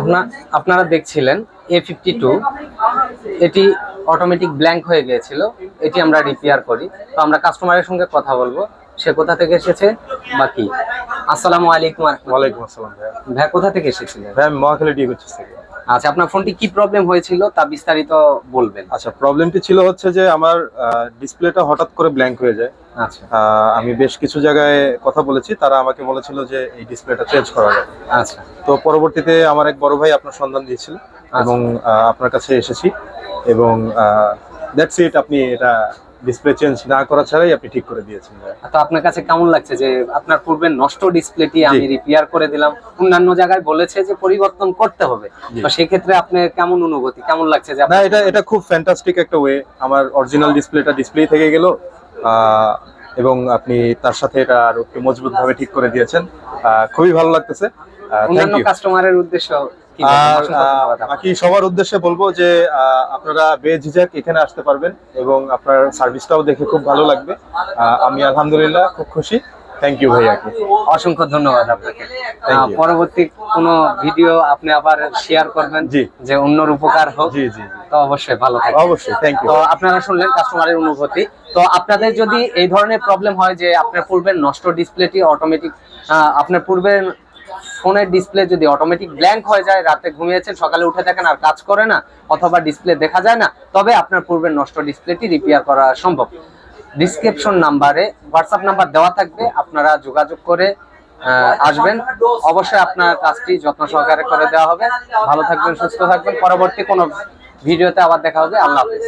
আপনার আপনারা দেখছিলেন এ ফিফটি টু এটি অটোমেটিক ব্ল্যাঙ্ক হয়ে গিয়েছিল। এটি আমরা রিপেয়ার করি। তো আমরা কাস্টমারের সঙ্গে কথা বলব। সে কোথা থেকে এসেছে বা কি? আসসালামু আলাইকুম। ওয়ালাইকুম আসসালাম ভাইয়া। ভাই কোথা থেকে এসেছিলেন? ভাই আমি মহাখালী ডি থেকে। আচ্ছা আপনার ফোনটি কি প্রবলেম হয়েছিল তা বিস্তারিত বলবেন। আচ্ছা প্রবলেমটি ছিল হচ্ছে যে আমার ডিসপ্লেটা হঠাৎ করে ব্ল্যাঙ্ক হয়ে যায়। আচ্ছা। আমি বেশ কিছু জায়গায় কথা বলেছি তারা আমাকে বলেছিল যে এই ডিসপ্লেটা চেঞ্জ করা যায় আচ্ছা। তো পরবর্তীতে আমার এক বড় ভাই আপনার সন্ধান দিয়েছিল এবং আপনার কাছে এসেছি এবং দ্যাটস ইট আপনি এটা ডিসপ্লে চেঞ্জ না করা ছাড়াই আপনি ঠিক করে দিয়েছেন। তো আপনার কাছে কেমন লাগছে যে আপনার পূর্বের নষ্ট ডিসপ্লেটি আমি রিপেয়ার করে দিলাম? অন্যান্য জায়গায় বলেছে যে পরিবর্তন করতে হবে। তো সেই ক্ষেত্রে আপনার কেমন অনুভূতি? কেমন লাগছে যে না এটা এটা খুব ফ্যান্টাস্টিক একটা ওয়ে আমার অরিজিনাল ডিসপ্লেটা ডিসপ্লে থেকে গেল এবং আপনি তার সাথে এটা আরও একটু মজবুত ভাবে ঠিক করে দিয়েছেন। খুবই ভালো লাগতেছে। অন্যান্য কাস্টমারের উদ্দেশ্য আর। বাকি সবার উদ্দেশ্যে বলব যে আপনারা বেঝিঝাক এখানে আসতে পারবেন এবং আপনার সার্ভিসটাও দেখে খুব ভালো লাগবে। আমি আলহামদুলিল্লাহ খুব খুশি। থ্যাংক ইউ ভাইয়াকে। অসংখ্য ধন্যবাদ আপনাকে. পরবর্তী কোনো ভিডিও আপনি আবার শেয়ার করবেন। যে অন্যর উপকার হোক। জি জি জি। তো অবশ্যই ভালো থাকবে অবশ্যই থ্যাংক ইউ তো আপনারা শুনলেন কাস্টমারের অনুভূতি। তো আপনাদের যদি এই ধরনের প্রবলেম হয় যে আপনার পূর্বের নষ্ট ডিসপ্লেটি অটোমেটিক আপনার পূর্বের ফোনের ডিসপ্লে যদি অটোমেটিক ব্ল্যাঙ্ক হয়ে যায়, রাতে ঘুমিয়েছেন, সকালে উঠে দেখেন আর কাজ করে না, অথবা ডিসপ্লে দেখা যায় না, তবে আপনার পূর্বের নষ্ট ডিসপ্লেটি রিপেয়ার করা সম্ভব। ডিসক্রিপশন নাম্বারে হোয়াটসঅ্যাপ নাম্বার দেওয়া থাকবে, আপনারা যোগাযোগ করে আসবেন। অবশ্যই আপনার কাজটি যত্ন সহকারে করে দেওয়া হবে। ভালো থাকবেন, সুস্থ থাকবেন। পরবর্তী কোনো ভিডিওতে আবার দেখা হবে। আল্লাহ হাফেজ।